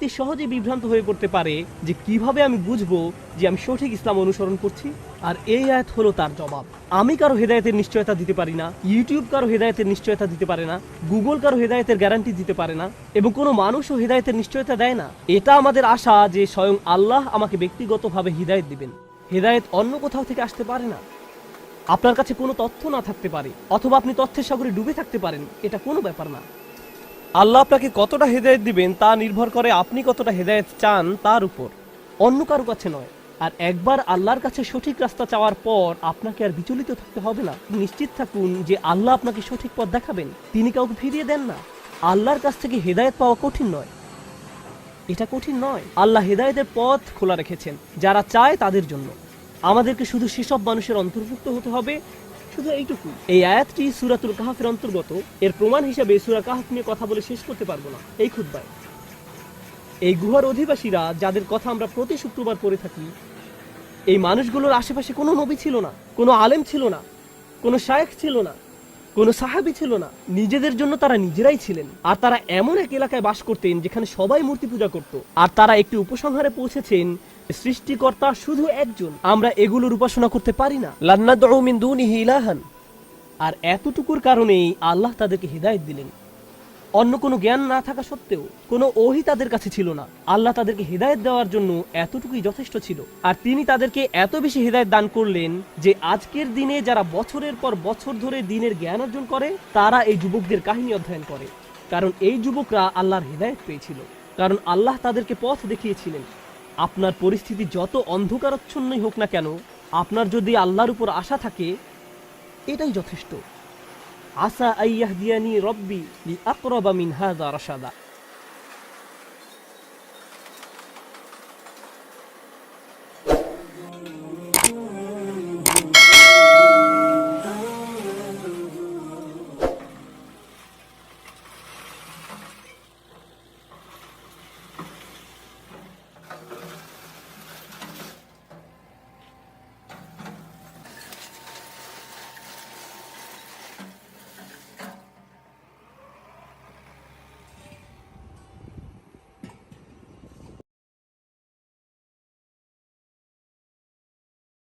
ব্যক্তি সহজে বিভ্রান্ত হয়ে পড়তে পারে যে কীভাবে আমি বুঝব যে আমি সঠিক ইসলাম অনুসরণ করছি? আর এই আয়াত হলো তার জবাব। আমি কারও হেদায়েতের নিশ্চয়তা দিতে পারি না, ইউটিউব কারও হেদায়তের নিশ্চয়তা দিতে পারে না, গুগল কারও হেদায়তের গ্যারান্টি দিতে পারে না, এবং কোনো মানুষও হেদায়েতের নিশ্চয়তা দেয় না। এটা আমাদের আশা যে স্বয়ং আল্লাহ আমাকে ব্যক্তিগতভাবে হিদায়ত দিবেন। হেদায়েত অন্য কোথাও থেকে আসতে পারে না। আপনার কাছে কোনো তথ্য না থাকতে পারে, অথবা আপনি তথ্যের সাগরে ডুবে থাকতে পারেন, এটা কোনো ব্যাপার না। আল্লাহ আপনাকে কতটা হেদায়েত দিবেন তা নির্ভর করে আপনি কতটা হেদায়েত চান তার উপর। অন্য কারও কাছে নয়। আর একবার আল্লাহর কাছে সঠিক রাস্তা চাওয়ার পর আপনাকে আর বিচলিত থাকতে হবে না। নিশ্চিত থাকুন যে আল্লাহ আপনাকে সঠিক পথ দেখাবেন। তিনি কাউকে ফিরিয়ে দেন না। আল্লাহর কাছ থেকে হেদায়েত পাওয়া কঠিন নয়। এটা কঠিন নয়। আল্লাহ হেদায়েতের পথ খোলা রেখেছেন। যারা চায় তাদের জন্য। আমাদেরকে শুধু সেসব মানুষের অন্তর্ভুক্ত হতে হবে শুধু এইটুকু। এই আয়াতটি সুরাতুল কাহাফের অন্তর্গত। এর প্রমাণ হিসাবে সুরা কাহাফ নিয়ে কথা বলে শেষ করতে পারব না। এই এই গুহার অধিবাসীরা, যাদের কথা আমরা প্রতি শুক্রবার পড়ে থাকি, এই মানুষগুলোর আশেপাশে কোনো নবী ছিল না, কোনো আলেম ছিল না, কোনো শায়েখ ছিল না, কোনো সাহাবি ছিল না। নিজেদের জন্য তারা নিজেরাই ছিলেন। আর তারা এমন এক এলাকায় বাস করতেন যেখানে সবাই মূর্তি পূজা করত। আর তারা একটি উপসংহারে পৌঁছেছেন সৃষ্টিকর্তা শুধু একজন। আমরা এগুলোর উপাসনা করতে পারি না। মিন দুনিহি ইলাহান। আর এতটুকুর কারণেই আল্লাহ তাদেরকে হৃদায়ত দিলেন। অন্য কোনো জ্ঞান না থাকা সত্ত্বেও কোনো ওহি তাদের কাছে ছিল না। আল্লাহ তাদেরকে হৃদায়ত দেওয়ার জন্য এতটুকুই যথেষ্ট ছিল। আর তিনি তাদেরকে এত বেশি হৃদায়ত দান করলেন যে আজকের দিনে যারা বছরের পর বছর ধরে দিনের জ্ঞান অর্জন করে, তারা এই যুবকদের কাহিনী অধ্যয়ন করে। কারণ এই যুবকরা আল্লাহর হৃদায়ত পেয়েছিল। কারণ আল্লাহ তাদেরকে পথ দেখিয়েছিলেন। আপনার পরিস্থিতি যত অন্ধকারচ্ছন্নই হোক না কেন, আপনার যদি আল্লাহর উপর আশা থাকে, এটাই যথেষ্ট। আসা আইয়াহদিয়ানি রব্বি আকরবা মিনহাজা রাসাদা